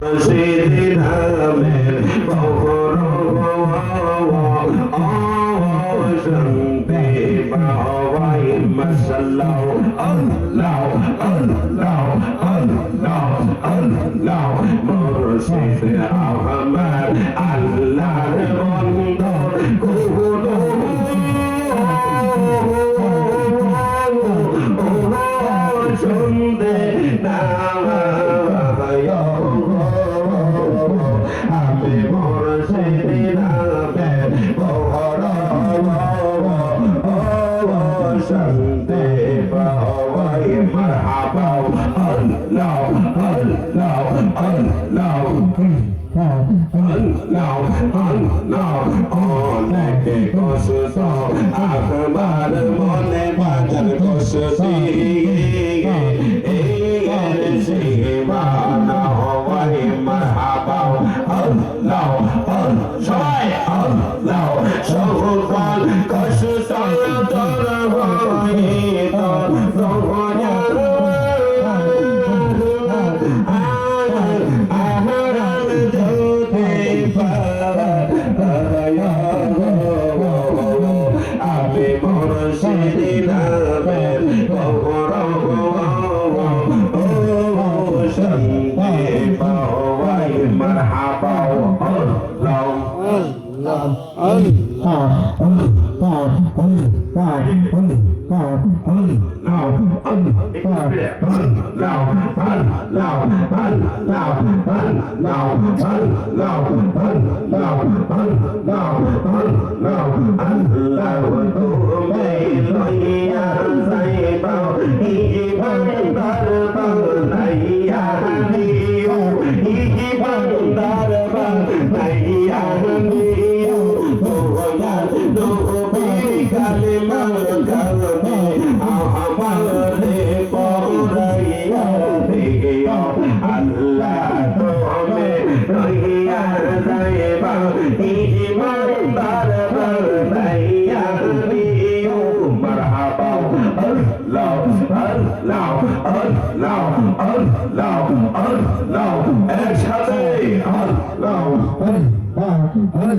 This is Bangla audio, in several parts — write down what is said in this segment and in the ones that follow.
সেদিন আমের বহর শান্তি বাবাই মশাল্লাহ আল্লাহ আল্লাহ আল্লাহ আল্লাহ মুর্শিদ আহমদ আল্লাহর শান্তি বাবাই মারহাবা আল্লাহ আল্লাহ আল্লাহ আল্লাহ আল্লাহ অনেকে কষ্ট আকবার মনে বাজার কষ্ট সীমানা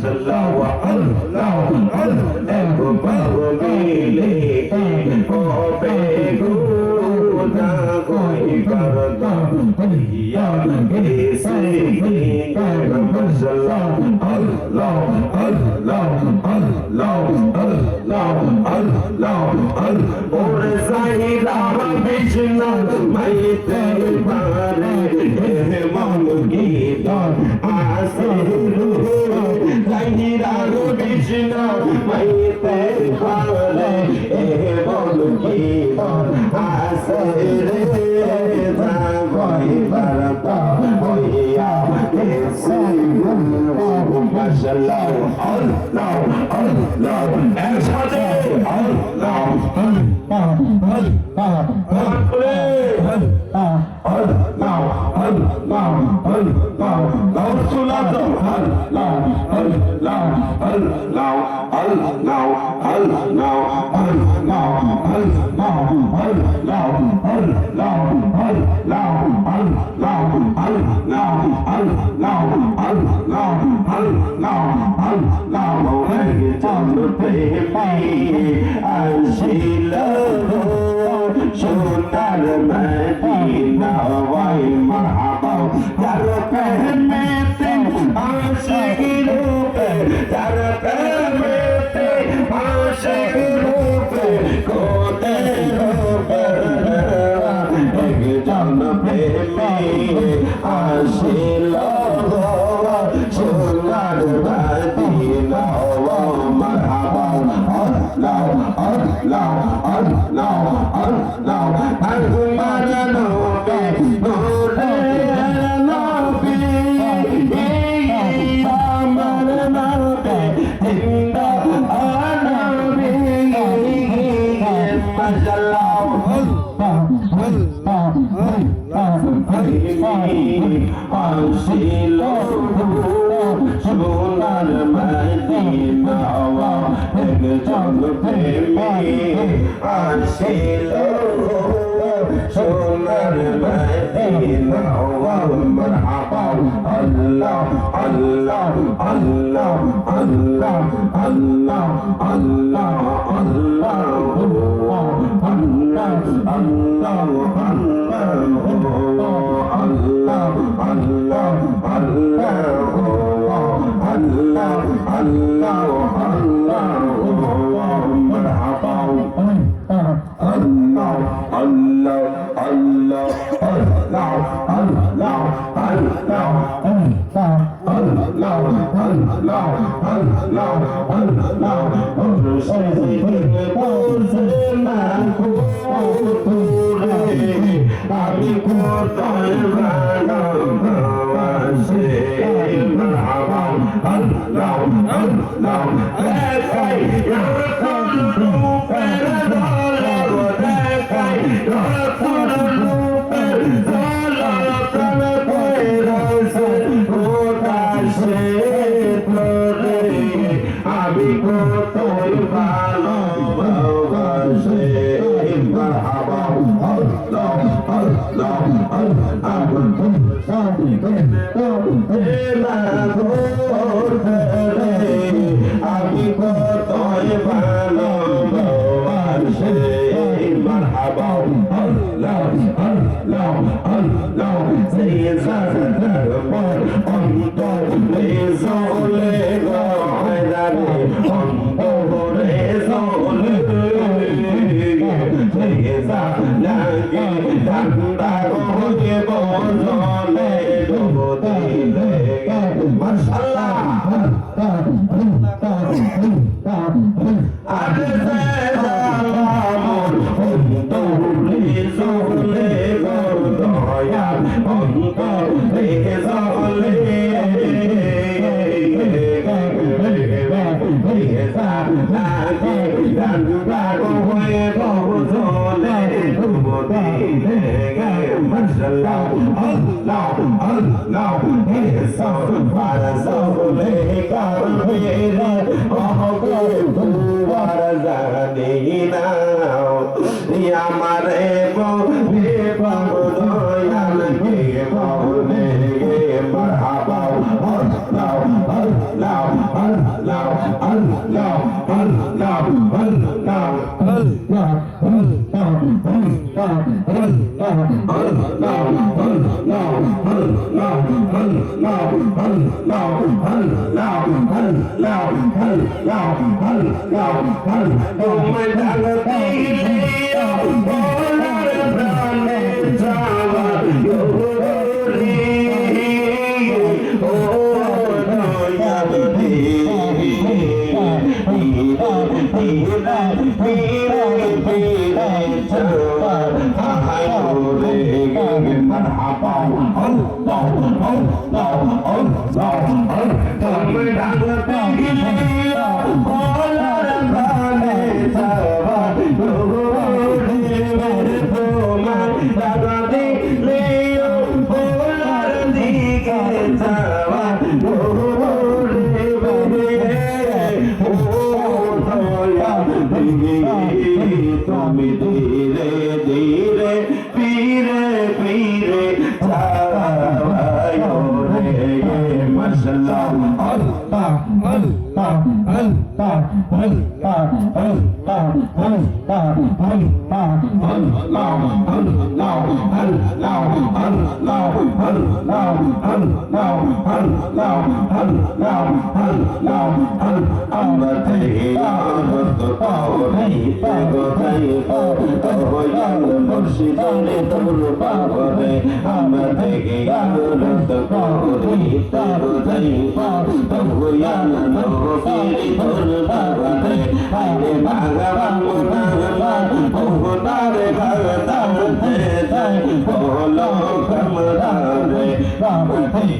sallahu allahu akbar mile o pe guna koi karta ya ese ki sallahu allahu allahu allahu allahu allahu allahu ore zahid arabishna maite No. Medina Y मरहबा दर पे में आशिक रूप दर সোনার মদিনা এক জগ প্রেমে আসিল সোনার মদিনা মারহাবা আল্লাহ আল্লাহ আল্লাহ আল্লাহ আল্লাহ আল্লাহ আল্লাহ আল্লাহ আল্লাহ আল্লাহ আল্লাহ আল্লাহ আল্লাহ Come. Allah, Allah, Allah, Allah, mashallah Allah Allah ihsan farzule karbe ahbe দুয়ার জানি না আমারে তুমি my বলার মুর্শিদারে তোর পাবরে আমরা থেকে রত করি তোর দৈবা তবু ইয়ান নবফিরি তোর পাবরে আরে ভাগবান ভাগবান বহু তারে ভাগতাম দে তাই বলো কমরা রে রাম থেকে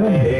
Hey.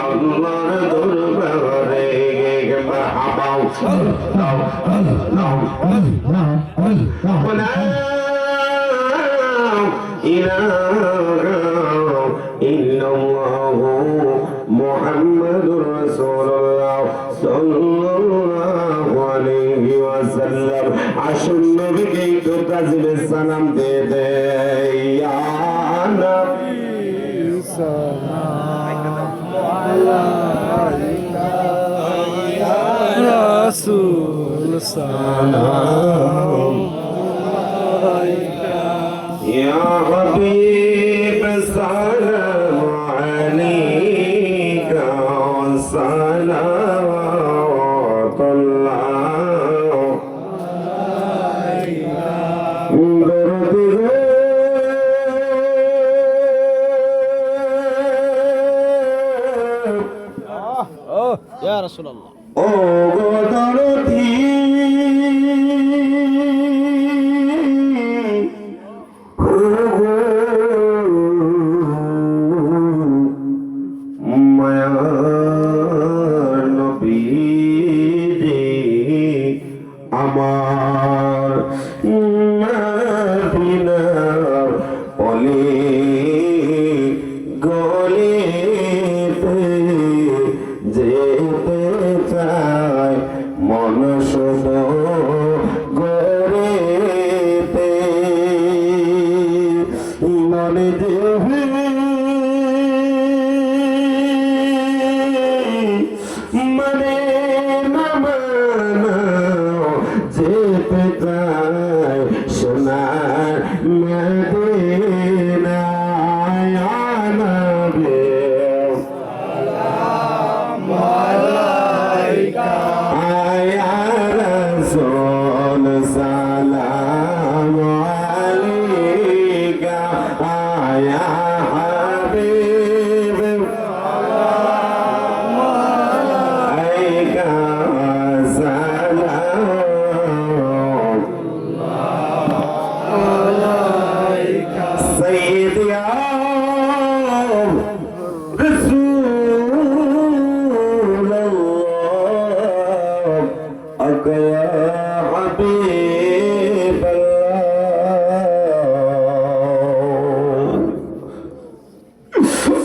আল্লাহর দরবারে মারহাবাও আল্লাহ আল্লাহ আল্লাহ আল্লাহ ইলাহা ইল্লাল্লাহু মুহাম্মাদুর সালাম দিয়ে সালাম ইয়া হাবিব সালাম আলাইকা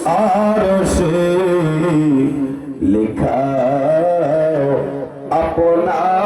আর সে লেখা আপনার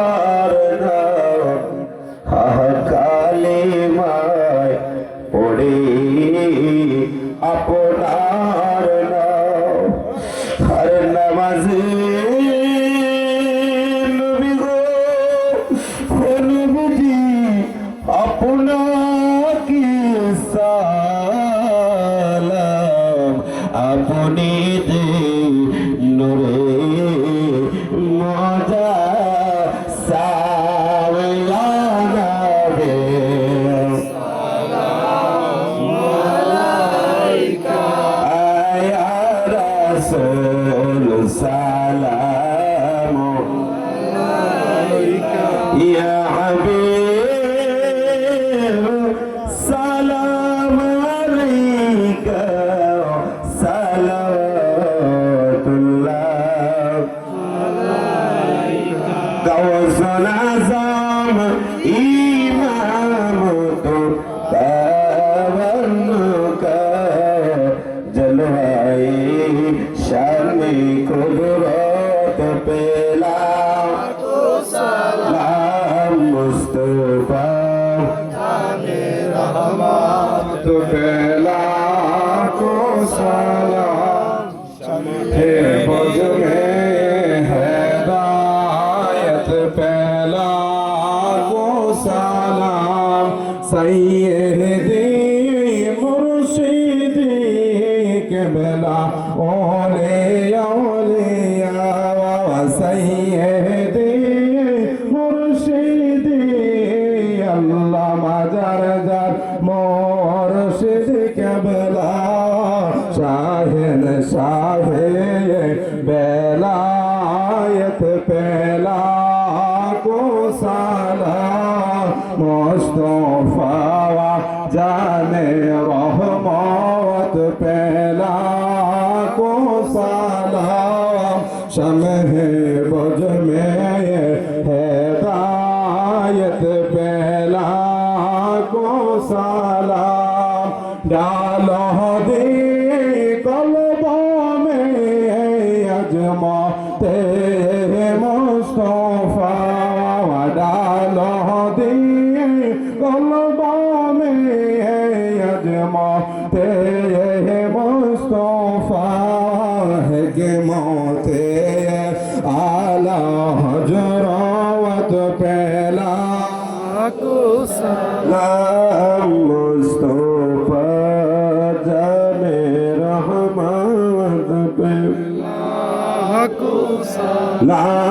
সাহে বেলায়ত পেলা কো সালা মোস্তফা জানে রহমত পেলা কো সালা মতে মুস্তফা ডালো দিয়ে কলবমে আজ মতে মুস্তফা হে মতে আলা হজরত পেলা কুসলা Allah.